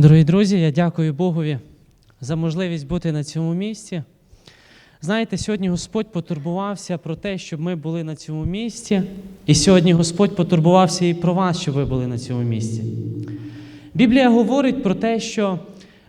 Дорогі друзі, я дякую Богові за можливість бути на цьому місці. Знаєте, сьогодні Господь потурбувався про те, щоб ми були на цьому місці. І сьогодні Господь потурбувався і про вас, щоб ви були на цьому місці. Біблія говорить про те, що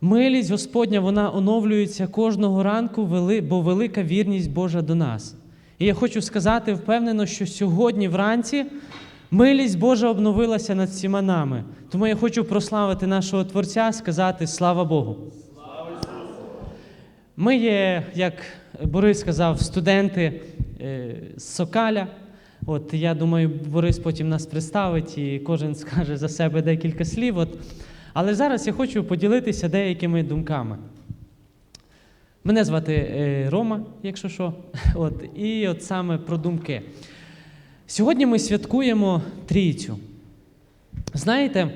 милість Господня вона оновлюється кожного ранку, бо велика вірність Божа до нас. І я хочу сказати впевнено, що сьогодні вранці милість Божа обновилася над всіма нами. Тому я хочу прославити нашого Творця, сказати слава Богу. Ми є, як Борис сказав, студенти е, з Сокаля. От я думаю, Борис потім нас представить і кожен скаже за себе декілька слів. От. Але зараз я хочу поділитися деякими думками. Мене звати е, Рома, якщо що. От, і от саме про думки. Сьогодні ми святкуємо трійцю. Знаєте,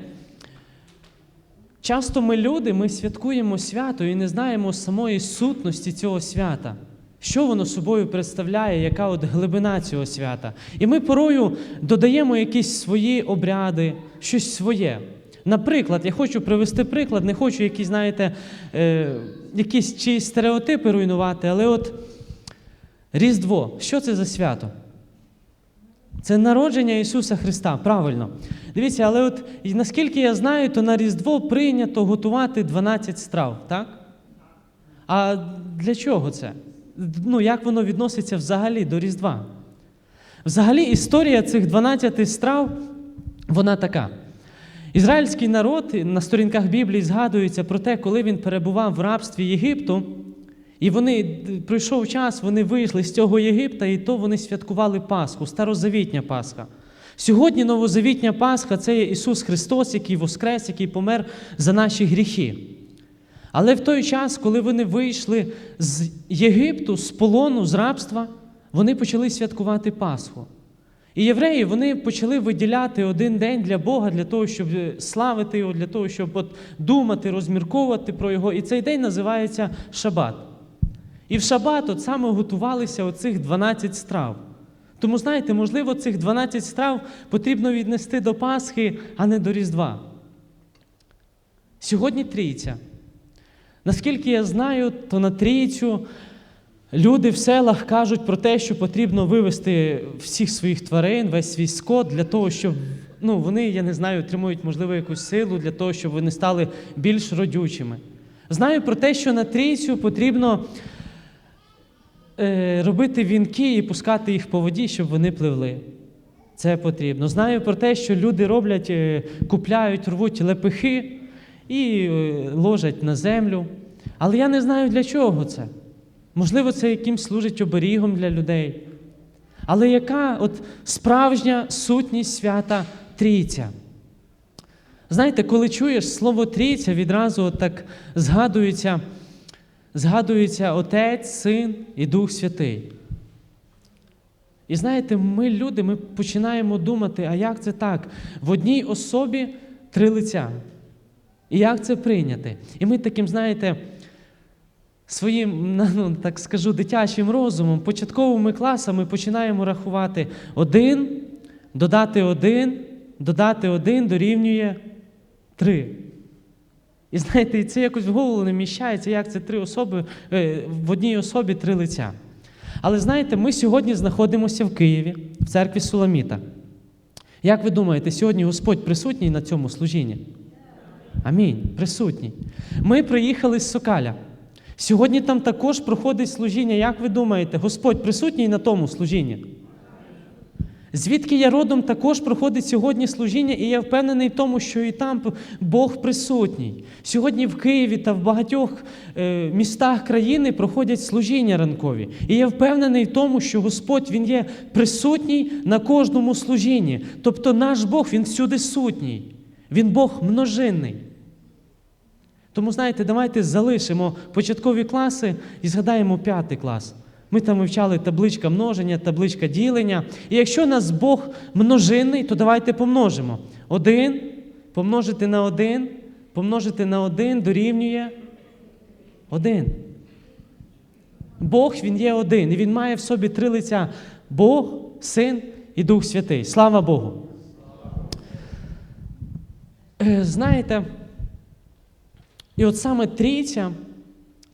часто ми люди, ми святкуємо свято і не знаємо самої сутності цього свята. Що воно собою представляє, яка от глибина цього свята. І ми порою додаємо якісь свої обряди, щось своє. Наприклад, я хочу привести приклад, не хочу якісь, знаєте, е, якісь чиїсь стереотипи руйнувати, але от Різдво, що це за свято? Це народження Ісуса Христа, правильно. Дивіться, але от наскільки я знаю, то на Різдво прийнято готувати 12 страв, так? А для чого це? Ну, як воно відноситься взагалі до Різдва? Взагалі, історія цих 12 страв, вона така. Ізраїльський народ на сторінках Біблії згадується про те, коли він перебував в рабстві Єгипту, і вони пройшов час, вони вийшли з цього Єгипта, і то вони святкували Пасху, старозавітня Пасха. Сьогодні новозавітня Пасха це є Ісус Христос, який воскрес, який помер за наші гріхи. Але в той час, коли вони вийшли з Єгипту, з полону, з рабства, вони почали святкувати Пасху. І євреї вони почали виділяти один день для Бога, для того, щоб славити його, для того, щоб от думати, розмірковувати про його. І цей день називається Шабат. І в Шабат от саме готувалися оцих 12 страв. Тому, знаєте, можливо, цих 12 страв потрібно віднести до Пасхи, а не до Різдва. Сьогодні трійця. Наскільки я знаю, то на трійцю люди в селах кажуть про те, що потрібно вивести всіх своїх тварин, весь свій скот для того, щоб ну, вони, я не знаю, отримують, можливо, якусь силу для того, щоб вони стали більш родючими. Знаю про те, що на трійцю потрібно робити вінки і пускати їх по воді, щоб вони пливли. Це потрібно. Знаю про те, що люди роблять, е, купляють, рвуть лепехи і е, ложать на землю. Але я не знаю, для чого це. Можливо, це якимсь служить оберігом для людей. Але яка от справжня сутність свята Трійця? Знаєте, коли чуєш слово Трійця, відразу от так згадується, згадується Отець, Син і Дух Святий. І знаєте, ми люди, ми починаємо думати, а як це так? В одній особі три лиця. І як це прийняти? І ми таким, знаєте, своїм, ну, так скажу, дитячим розумом, початковими класами починаємо рахувати один, додати один, додати один дорівнює три. І знаєте, це якось в голову не вміщається, як це три особи, е, в одній особі три лиця. Але знаєте, ми сьогодні знаходимося в Києві, в церкві Суламіта. Як ви думаєте, сьогодні Господь присутній на цьому служінні? Амінь. Присутній. Ми приїхали з Сокаля. Сьогодні там також проходить служіння. Як ви думаєте, Господь присутній на тому служінні? Звідки я родом, також проходить сьогодні служіння, і я впевнений в тому, що і там Бог присутній. Сьогодні в Києві та в багатьох е, містах країни проходять служіння ранкові. І я впевнений в тому, що Господь Він є присутній на кожному служінні. Тобто наш Бог, Він всюди сутній. Він Бог множинний. Тому, знаєте, давайте залишимо початкові класи і згадаємо п'ятий клас. Ми там вивчали табличка множення, табличка ділення. І якщо нас Бог множинний, то давайте помножимо. Один помножити на один, помножити на один дорівнює один. Бог Він є один, і Він має в собі три лиця: Бог, Син і Дух Святий. Слава Богу. Е, Знаєте, І от саме трійця,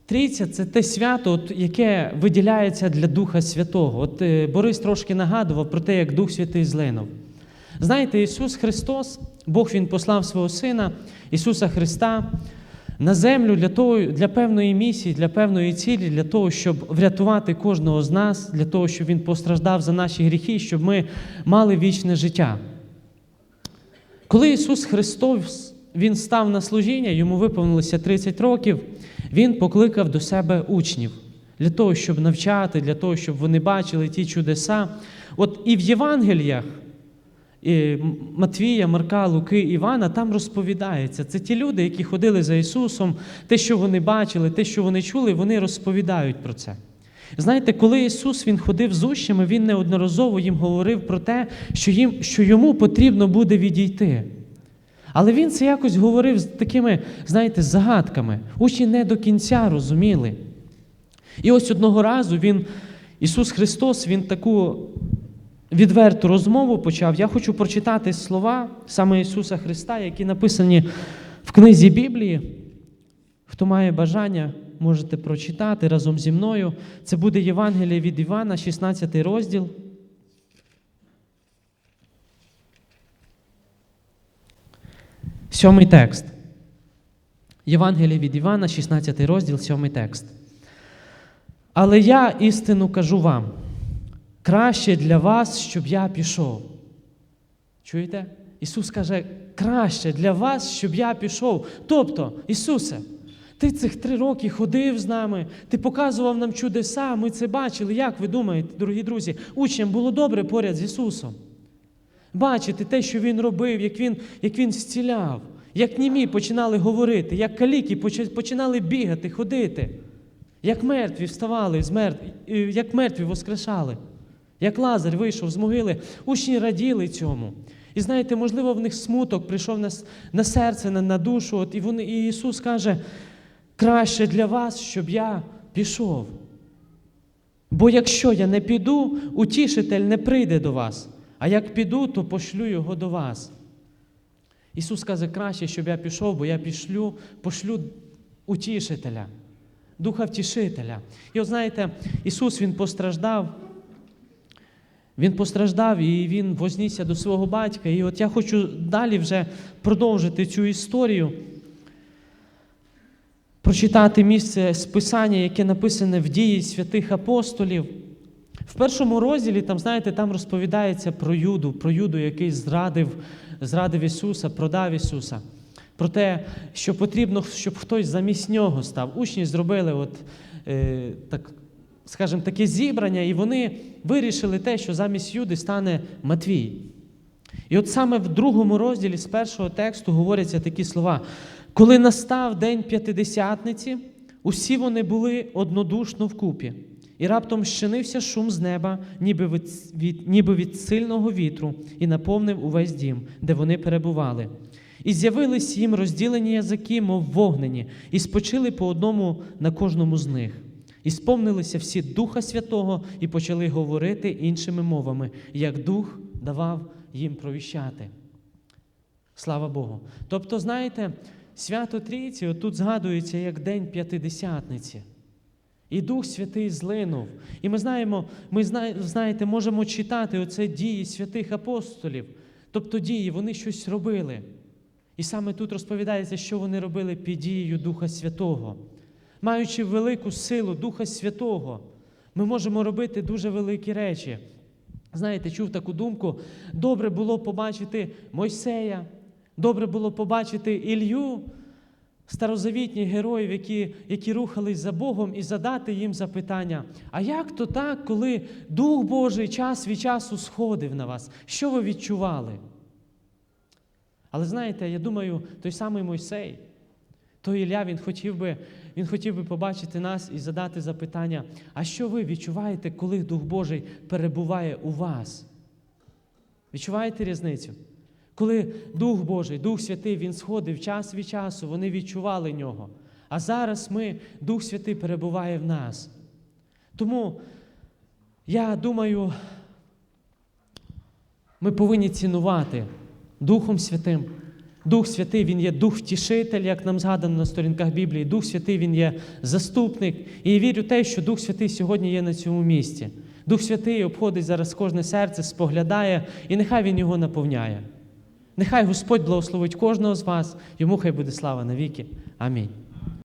трійця це те свято, от, яке виділяється для Духа Святого. От е, Борис трошки нагадував про те, як Дух Святий злинув. Знаєте, Ісус Христос, Бог Він послав свого Сина, Ісуса Христа, на землю для, того, для певної місії, для певної цілі, для того, щоб врятувати кожного з нас, для того, щоб Він постраждав за наші гріхи, щоб ми мали вічне життя. Коли Ісус Христос Він став на служіння, йому виповнилося 30 років, Він покликав до себе учнів для того, щоб навчати, для того, щоб вони бачили ті чудеса. От і в Євангеліях і Матвія, Марка, Луки, Івана там розповідається. Це ті люди, які ходили за Ісусом, те, що вони бачили, те, що вони чули, вони розповідають про це. Знаєте, коли Ісус Він ходив з учнями, Він неодноразово їм говорив про те, що, їм, що йому потрібно буде відійти. Але він це якось говорив з такими, знаєте, загадками. Учні не до кінця розуміли. І ось одного разу він, Ісус Христос, Він таку відверту розмову почав. Я хочу прочитати слова саме Ісуса Христа, які написані в книзі Біблії. Хто має бажання, можете прочитати разом зі мною. Це буде Євангеліє від Івана, 16 розділ. Сьомий текст. Євангеліє від Івана, 16 розділ, сьомий текст. Але я істину кажу вам, краще для вас, щоб я пішов. Чуєте? Ісус каже, краще для вас, щоб я пішов. Тобто, Ісусе, ти цих три роки ходив з нами, ти показував нам чудеса, ми це бачили. Як ви думаєте, дорогі друзі, учням було добре поряд з Ісусом? Бачити те, що Він робив, як Він, як він зціляв, як німі починали говорити, як каліки починали бігати, ходити, як мертві вставали, е, як мертві воскрешали, як Лазар вийшов з могили, учні раділи цьому. І знаєте, можливо, в них смуток прийшов на, на серце, на, на душу. От, і, вони, і Ісус каже, краще для вас, щоб я пішов. Бо якщо я не піду, утішитель не прийде до вас. А як піду, то пошлю його до вас. Ісус каже, краще, щоб я пішов, бо я пішлю, пошлю утішителя, духа втішителя. І от знаєте, Ісус Він постраждав. Він постраждав і Він вознісся до свого батька. І от я хочу далі вже продовжити цю історію, прочитати місце списання, яке написане в дії святих апостолів. В першому розділі, там, знаєте, там розповідається про Юду, про Юду, який зрадив, зрадив Ісуса, продав Ісуса. Про те, що потрібно, щоб хтось замість нього став. Учні зробили, от, е, так, скажімо, таке зібрання, і вони вирішили те, що замість Юди стане Матвій. І от саме в другому розділі з першого тексту говоряться такі слова. Коли настав день п'ятидесятниці, усі вони були однодушно вкупі. І раптом щинився шум з неба, ніби від, від, ніби від сильного вітру, і наповнив увесь дім, де вони перебували. І з'явились їм розділені язики, мов вогнені, і спочили по одному на кожному з них. І сповнилися всі Духа Святого і почали говорити іншими мовами, як Дух давав їм провіщати. Слава Богу. Тобто, знаєте, свято Трійці тут згадується як День П'ятидесятниці. І Дух Святий злинув. І ми знаємо, ми знаєте, можемо читати оце дії святих апостолів. Тобто дії, вони щось робили. І саме тут розповідається, що вони робили під дією Духа Святого. Маючи велику силу Духа Святого, ми можемо робити дуже великі речі. Знаєте, чув таку думку: добре було побачити Мойсея, добре було побачити Ілью, старозавітніх героїв, які, які рухались за Богом, і задати їм запитання: а як то так, коли Дух Божий час від часу сходив на вас? Що ви відчували? Але знаєте, я думаю, той самий Мойсей, той Ілля, він хотів би, він хотів би побачити нас і задати запитання: а що ви відчуваєте, коли Дух Божий перебуває у вас? Відчуваєте різницю? Коли Дух Божий, Дух Святий, Він сходив час від часу, вони відчували нього. А зараз ми, Дух Святий, перебуває в нас. Тому я думаю, ми повинні цінувати Духом Святим. Дух Святий, Він є Дух Втішитель, як нам згадано на сторінках Біблії. Дух Святий, Він є заступник. І я вірю в те, що Дух Святий сьогодні є на цьому місці. Дух Святий обходить зараз кожне серце, споглядає, і нехай Він його наповняє. Нехай Господь благословить кожного з вас, йому хай буде слава навіки. Амінь.